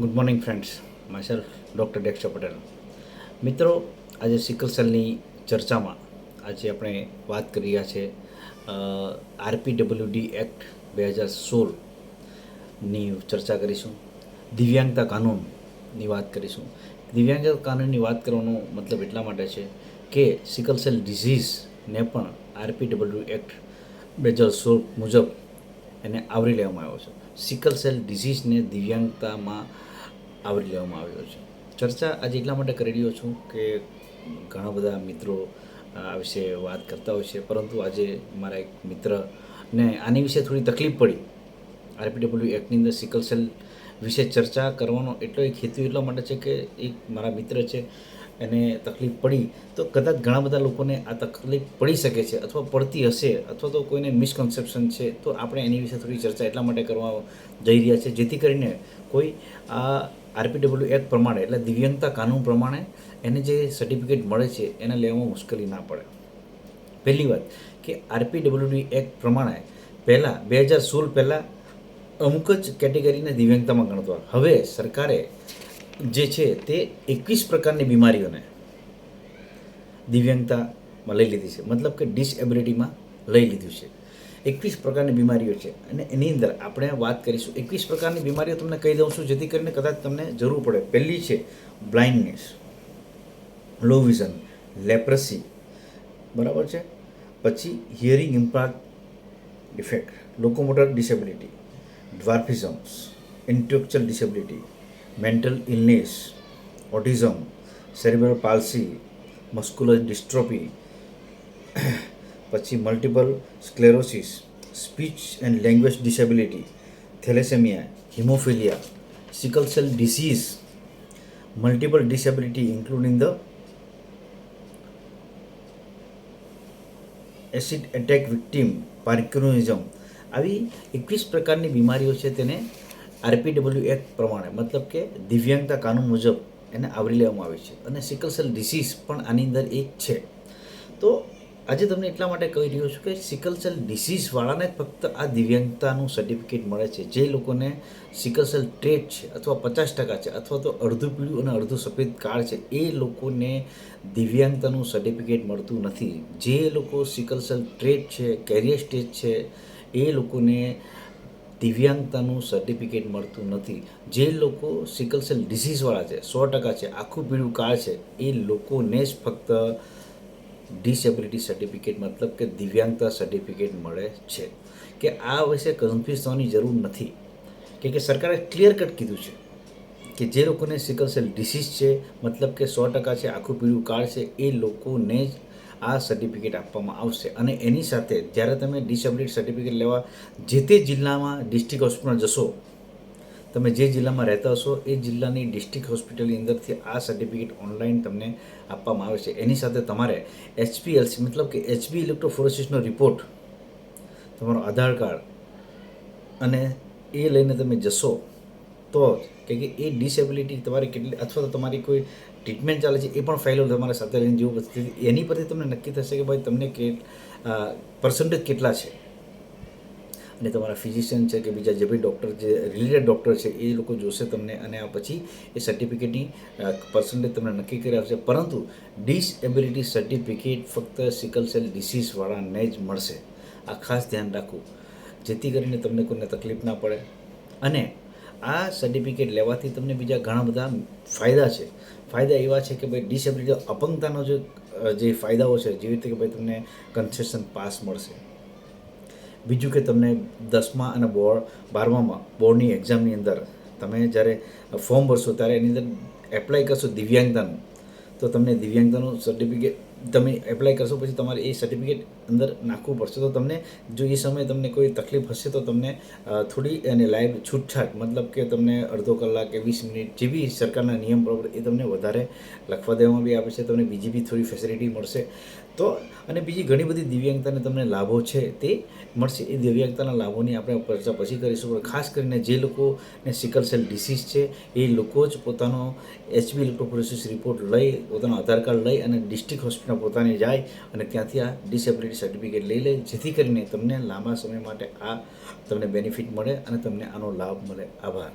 Good morning friends my doctor Dexter Patel મિત્રો, આજે sickle સેલની ચર્ચામાં આજે આપણે વાત કરી રહ્યા છે આરપીડબ્લ્યુડી એક્ટ બે હજાર સોળની ચર્ચા કરીશું. દિવ્યાંગતા કાનૂનની વાત કરીશું. દિવ્યાંગતા કાનૂનની વાત કરવાનો મતલબ એટલા માટે છે કે સિકલ સેલ ડિઝીઝને પણ આરપીડબ્લ્યુ એક્ટ બે હજાર સોળ મુજબ એને આવરી લેવામાં આવ્યો છે. સિકલ સેલ ડિઝીઝને દિવ્યાંગતામાં આવરી લેવામાં આવ્યો છે. ચર્ચા આજે એટલા માટે કરી રહ્યો છું કે ઘણા બધા મિત્રો આ વિશે વાત કરતા હોય છે, પરંતુ આજે મારા એક મિત્રને આની વિશે થોડી તકલીફ પડી. આરપીડબ્લ્યુ એક્ટની અંદર સિકલ સેલ વિશે ચર્ચા કરવાનો એટલો એક હેતુ એટલા માટે છે કે એક મારા મિત્ર છે એને તકલીફ પડી, તો કદાચ ઘણા બધા લોકોને આ તકલીફ પડી શકે છે અથવા પડતી હશે અથવા તો કોઈને મિસકન્સેપ્શન છે, તો આપણે એની વિશે થોડી ચર્ચા એટલા માટે કરવા જઈ રહ્યા છે જેથી કરીને કોઈ આ આરપીડબલ્યુ એક્ટ પ્રમાણે, એટલે દિવ્યાંગતા કાનૂન પ્રમાણે એને જે સર્ટિફિકેટ મળે છે, એને લેવામાં મુશ્કેલી ના પડે. પહેલી વાત કે આરપીડબ્લ્યુડી એક્ટ પ્રમાણે પહેલાં, બે હજાર સોળ પહેલાં અમુક જ કેટેગરીને દિવ્યાંગતામાં ગણતો હવે સરકારે જે છે તે એકવીસ પ્રકારની બીમારીઓને દિવ્યાંગતામાં લઈ લીધી છે. મતલબ કે ડિસએબિલિટીમાં લઈ લીધું છે. એકવીસ પ્રકારની બીમારીઓ છે. અને એની અંદર આપણે વાત કરીશું. એકવીસ પ્રકારની બીમારીઓ તમને કહી દઉં છું, જેથી કરીને કદાચ તમને જરૂર પડે. પહેલી છે બ્લાઇન્ડનેસ લો વિઝન લેપ્રસી બરાબર છે? પછી hearing impaired defect locomotor disability dwarfisms intellectual disability mental illness autism cerebral palsy muscular dystrophy પછી multiple sclerosis speech and language disability thalassaemia haemophilia sickle cell disease multiple disability including the acid attack victim parkinsonism આવી એકવીસ પ્રકારની બીમારીઓ છે તેને આરપીડબ્લ્યુ act પ્રમાણે, મતલબ કે દિવ્યાંગતા કાનૂન મુજબ એને આવરી લેવામાં આવી છે અને સિકલ સેલ ડિસીઝ પણ આની અંદર એક છે. તો આજે તમને એટલા માટે કહી રહ્યો છું કે સિકલ સેલ ડિસીઝવાળાને ફક્ત આ દિવ્યાંગતાનું સર્ટિફિકેટ મળે છે. જે લોકોને સિકલ સેલ ટ્રેટ છે અથવા પચાસ ટકા છે અથવા તો અડધું પીળું અને અડધું સફેદ કાર્ડ છે, એ લોકોને દિવ્યાંગતાનું સર્ટિફિકેટ મળતું નથી. જે લોકો સિકલ સેલ ટ્રેટ છે કેરિયર સ્ટેજ છે, એ લોકોને દિવ્યાંગતાનું સર્ટિફિકેટ મળતું નથી. જે લોકો સિકલ સેલ ડિસીઝવાળા છે, સો ટકા છે, આખું પીળું કાર્ડ છે, એ લોકોને જ ફક્ત ડિસેબિલિટી સર્ટિફિકેટ મતલબ કે દિવ્યાંગતા સર્ટિફિકેટ મળે છે. કે આ વિશે કન્ફ્યુઝ થવાની જરૂર નથી. કે કે સરકારે ક્લિયર કટ કીધું છે કે જે લોકોને સિકલ સેલ ડિસીઝ છે, મતલબ કે સો ટકા છે, આખું પીળું કાર્ડ છે, એ લોકોને જ આ સર્ટિફિકેટ આપવામાં આવશે. અને એની સાથે જ્યારે તમે ડિસેબિલિટી સર્ટિફિકેટ લેવા જે તે જિલ્લામાં ડિસ્ટ્રિક્ટ હોસ્પિટલ જશો, તમે જે જિલ્લામાં રહેતા હશો, એ જિલ્લાની ડિસ્ટ્રિક્ટ હોસ્પિટલની અંદરથી આ સર્ટિફિકેટ ઓનલાઈન તમને આપવામાં આવે છે. એની સાથે તમારે એચપીએલસી મતલબ કે એચબી ઇલેક્ટ્રોફોરેસિસનો રિપોર્ટ તમારો આધાર કાર્ડ અને એ લઈને તમે જશો તો કે એ ડિસેબિલિટી તમારી કેટલી, અથવા તો તમારી કોઈ ટ્રીટમેન્ટ ચાલે છે એ પણ ફાઇલો તમારા સાથે લઈને જવું પડશે. એની પરથી તમને નક્કી થશે કે ભાઈ તમને કે પર્સન્ટેજ કેટલા છે? અને તમારા ફિઝિશિયન છે કે બીજા જે બી ડૉક્ટર જે રિલેટેડ ડૉક્ટર છે, એ લોકો જોશે તમને અને આ પછી એ સર્ટિફિકેટની પર્સન્ટેજ તમને નક્કી કરી આપશે. પરંતુ ડિસએબિલિટી સર્ટિફિકેટ ફક્ત સિકલ સેલ ડિસીઝવાળાને જ મળશે. આ ખાસ ધ્યાન રાખવું. જેથી કરીને તમને કોઈને તકલીફ ના પડે. અને આ સર્ટિફિકેટ લેવાથી તમને બીજા ઘણા બધા ફાયદા છે. ફાયદા એવા છે કે ભાઈ ડિસેબિલિટી અપંગતાનો જે જે ફાયદાઓ છે, જેવી રીતે કે ભાઈ તમને કન્સેશન પાસ મળશે. બીજું કે તમને દસમા અને બોર્ડ બારમામાં બોર્ડની એક્ઝામની અંદર તમે જ્યારે ફોર્મ ભરશો ત્યારે એની અંદર એપ્લાય કરશો દિવ્યાંગતાનું. તો તમને દિવ્યાંગતાનું સર્ટિફિકેટ તમે એપ્લાય કરશો પછી તમારે એ સર્ટિફિકેટ અંદર નાખવું પડશે. તો તમને જો એ સમયે તમને કોઈ તકલીફ હશે તો તમને થોડી અને લાઈવ છૂટછાટ, મતલબ કે તમને અડધો કલાક કે વીસ મિનિટ જે બી સરકારના નિયમ પ્રમાણે એ તમને વધારે લખવા દેવામાં બી આવે છે. તમને બીજી બી થોડી ફેસિલિટી મળશે. તો અને બીજી ઘણી બધી દિવ્યાંગતાને તમને લાભો છે તે મળશે. એ દિવ્યાંગતાના લાભોની આપણે ચર્ચા પછી કરીશું. પણ ખાસ કરીને જે લોકોને સિકલ સેલ ડિસીઝ છે, એ લોકો જ પોતાનો એચબી ઇલેક્ટ્રોફોરેસિસ રિપોર્ટ લઈ, પોતાનો આધાર કાર્ડ લઈ અને ડિસ્ટ્રિક્ટ હોસ્પિટલ પોતાની જાય અને ત્યાંથી આ ડિસેબિલિટી સર્ટિફિકેટ લઈ લે. જેથી કરીને તમને લાંબા સમય માટે આ તમને બેનિફિટ મળે અને તમને આનો લાભ મળે. આભાર.